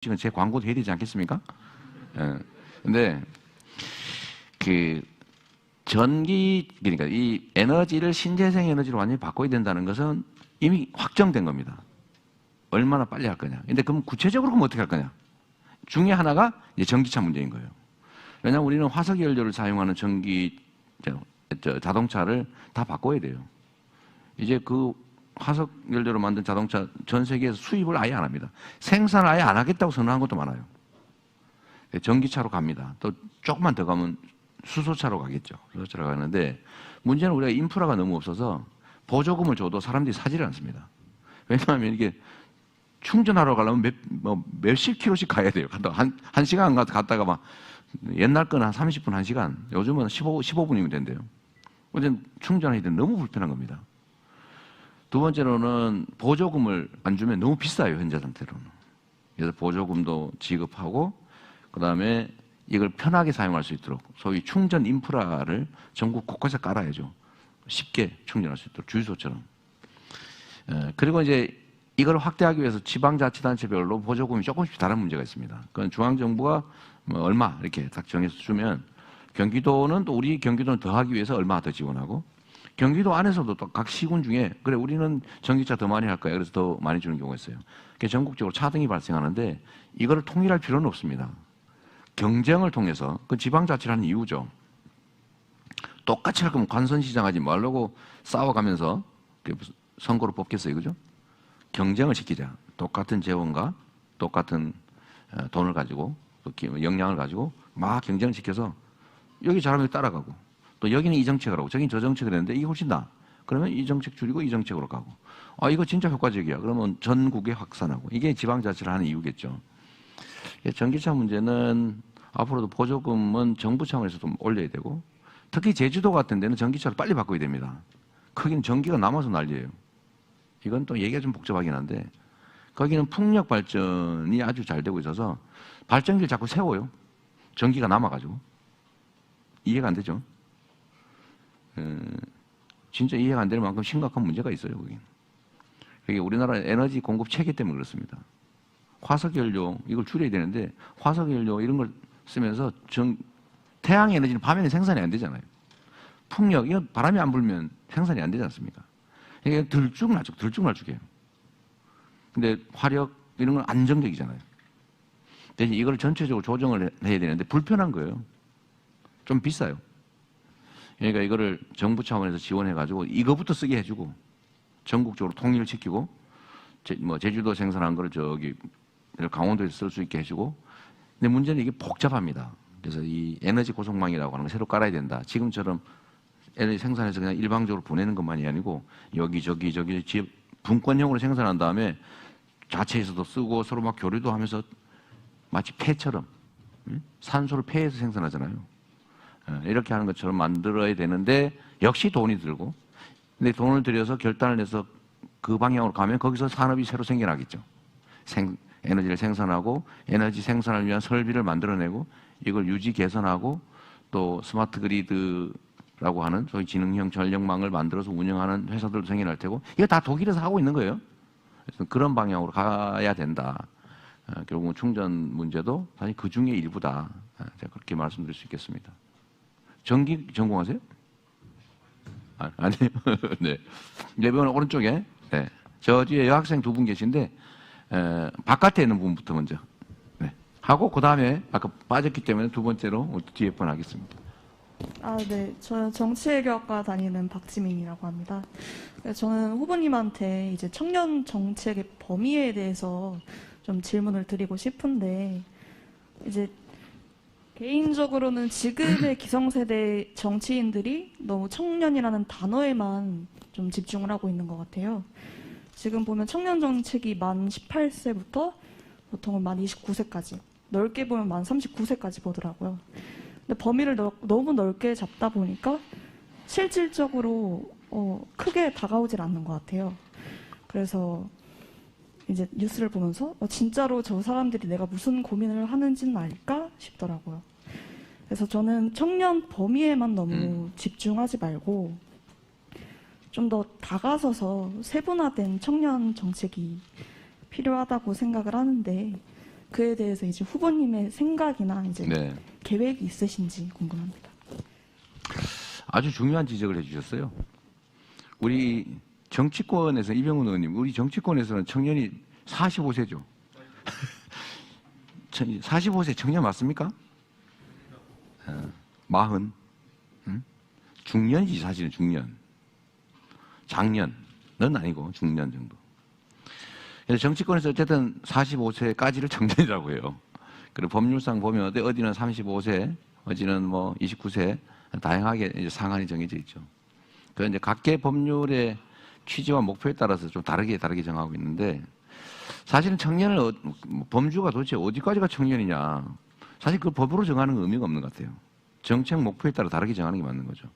지금 제 광고도 해야 되지 않겠습니까? 예. 근데 그 전기 그러니까 이 에너지를 신재생 에너지로 완전히 바꿔야 된다는 것은 이미 확정된 겁니다. 얼마나 빨리 할 거냐. 근데 그럼 구체적으로 그럼 어떻게 할 거냐? 중에 하나가 이제 전기차 문제인 거예요. 왜냐하면 우리는 화석 연료를 사용하는 전기 저, 저, 자동차를 다 바꿔야 돼요. 이제 그 화석 연료로 만든 자동차 전 세계에서 수입을 아예 안 합니다. 생산을 아예 안 하겠다고 선언한 것도 많아요. 전기차로 갑니다. 또 조금만 더 가면 수소차로 가겠죠. 수소차로 가는데 문제는 우리가 인프라가 너무 없어서 보조금을 줘도 사람들이 사지를 않습니다. 왜냐하면 이게 충전하러 가려면 몇, 뭐 몇십 킬로씩 가야 돼요. 갔다가 한, 한 시간 갔다가 막 옛날 거는 한 30분, 1시간. 요즘은 15, 15분이면 된대요. 어쨌든 충전하기 너무 불편한 겁니다. 두 번째로는 보조금을 안 주면 너무 비싸요, 현재 상태로는. 그래서 보조금도 지급하고, 그 다음에 이걸 편하게 사용할 수 있도록 소위 충전 인프라를 전국 곳곳에 깔아야죠. 쉽게 충전할 수 있도록 주유소처럼. 에, 그리고 이제 이걸 확대하기 위해서 지방자치단체별로 보조금이 조금씩 다른 문제가 있습니다. 그건 중앙정부가 뭐 얼마 이렇게 딱 정해서 주면 경기도는 또 우리 경기도는 더 하기 위해서 얼마 더 지원하고 경기도 안에서도 또 각 시군 중에 그래 우리는 전기차 더 많이 할 거야 그래서 더 많이 주는 경우가 있어요. 전국적으로 차등이 발생하는데 이거를 통일할 필요는 없습니다. 경쟁을 통해서 그 지방자치라는 이유죠. 똑같이 할 거면 관선시장 하지 말라고 싸워가면서 선거로 뽑겠어요, 그죠? 경쟁을 시키자. 똑같은 재원과 똑같은 어, 돈을 가지고 또 역량을 가지고 막 경쟁을 시켜서 여기 잘하면 따라가고 또 여기는 이 정책을 하고 저기는 저 정책을 했는데 이게 훨씬 나. 그러면 이 정책 줄이고 이 정책으로 가고 아 이거 진짜 효과적이야. 그러면 전국에 확산하고 이게 지방자치를 하는 이유겠죠. 전기차 문제는 앞으로도 보조금은 정부 차원에서 좀 올려야 되고 특히 제주도 같은 데는 전기차를 빨리 바꿔야 됩니다. 거기는 전기가 남아서 난리예요. 이건 또 얘기가 좀 복잡하긴 한데 거기는 풍력 발전이 아주 잘 되고 있어서 발전기를 자꾸 세워요. 전기가 남아가지고 이해가 안 되죠. 에, 진짜 이해가 안 되는 만큼 심각한 문제가 있어요. 거기. 그게 우리나라 에너지 공급 체계 때문에 그렇습니다. 화석 연료 이걸 줄여야 되는데 화석 연료 이런 걸 쓰면서 정, 태양 에너지는 밤에는 생산이 안 되잖아요. 풍력 이건 바람이 안 불면 생산이 안 되지 않습니까? 이게 들쭉날쭉, 들쭉날쭉해요. 근데 화력 이런 건 안정적이잖아요. 대신 이걸 전체적으로 조정을 해야 되는데 불편한 거예요. 좀 비싸요. 그러니까 이거를 정부 차원에서 지원해가지고 이거부터 쓰게 해주고 전국적으로 통일을 시키고 제, 뭐 제주도 생산한 거를 저기 강원도에서 쓸 수 있게 해주고 근데 문제는 이게 복잡합니다. 그래서 이 에너지 고속망이라고 하는 걸 새로 깔아야 된다. 지금처럼 에너지 생산해서 그냥 일방적으로 보내는 것만이 아니고 여기 저기 저기 집 분권형으로 생산한 다음에 자체에서도 쓰고 서로 막 교류도 하면서 마치 폐처럼 산소를 폐해서 생산하잖아요. 어, 이렇게 하는 것처럼 만들어야 되는데 역시 돈이 들고 근데 돈을 들여서 결단을 내서 그 방향으로 가면 거기서 산업이 새로 생겨나겠죠. 생, 에너지를 생산하고 에너지 생산을 위한 설비를 만들어내고 이걸 유지 개선하고 또 스마트 그리드라고 하는 소위 지능형 전력망을 만들어서 운영하는 회사들도 생겨날 테고 이거 다 독일에서 하고 있는 거예요. 그래서 그런 방향으로 가야 된다. 어, 결국은 충전 문제도 사실 그 중에 일부다. 어, 제가 그렇게 말씀드릴 수 있겠습니다. 전기 전공하세요? 아, 아니요. 네. 예배원 오른쪽에 네. 저 뒤에 여학생 두 분 계신데 에, 바깥에 있는 분부터 먼저 네. 하고 그 다음에 아까 빠졌기 때문에 두 번째로 뒤에 분 하겠습니다. 아, 네. 저는 정치외교학과 다니는 박지민이라고 합니다. 네, 저는 후보님한테 이제 청년 정책의 범위에 대해서 좀 질문을 드리고 싶은데, 이제 개인적으로는 지금의 기성세대 정치인들이 너무 청년이라는 단어에만 좀 집중을 하고 있는 것 같아요. 지금 보면 청년 정책이 만 18세부터 보통은 만 29세까지, 넓게 보면 만 39세까지 보더라고요. 근데 범위를 넓- 너무 넓게 잡다 보니까 실질적으로 어, 크게 다가오질 않는 것 같아요. 그래서 이제 뉴스를 보면서 어, 진짜로 저 사람들이 내가 무슨 고민을 하는지는 알까 싶더라고요. 그래서 저는 청년 범위에만 너무 음. 집중하지 말고 좀 더 다가서서 세분화된 청년 정책이 필요하다고 생각을 하는데 그에 대해서 이제 후보님의 생각이나 이제 네. 계획이 있으신지 궁금합니다. 아주 중요한 지적을 해주셨어요. 우리 정치권에서 이병훈 의원님, 우리 정치권에서는 청년이 45세죠. 45세 청년 맞습니까? 어, 마흔, 응? 중년이지 사실은 중년. 장년은 아니고 중년 정도. 그래서 정치권에서 어쨌든 45세까지를 청년이라고 해요. 그리고 법률상 보면 어디- 어디는 35세, 어디는 뭐 29세 다양하게 상한이 정해져 있죠. 그 이제 각계 법률의 취지와 목표에 따라서 좀 다르게 다르게 정하고 있는데 사실은 청년을 어- 뭐 범주가 도대체 어디까지가 청년이냐 사실 그 법으로 정하는 건 의미가 없는 것 같아요. 정책 목표에 따라 다르게 정하는 게 맞는 거죠.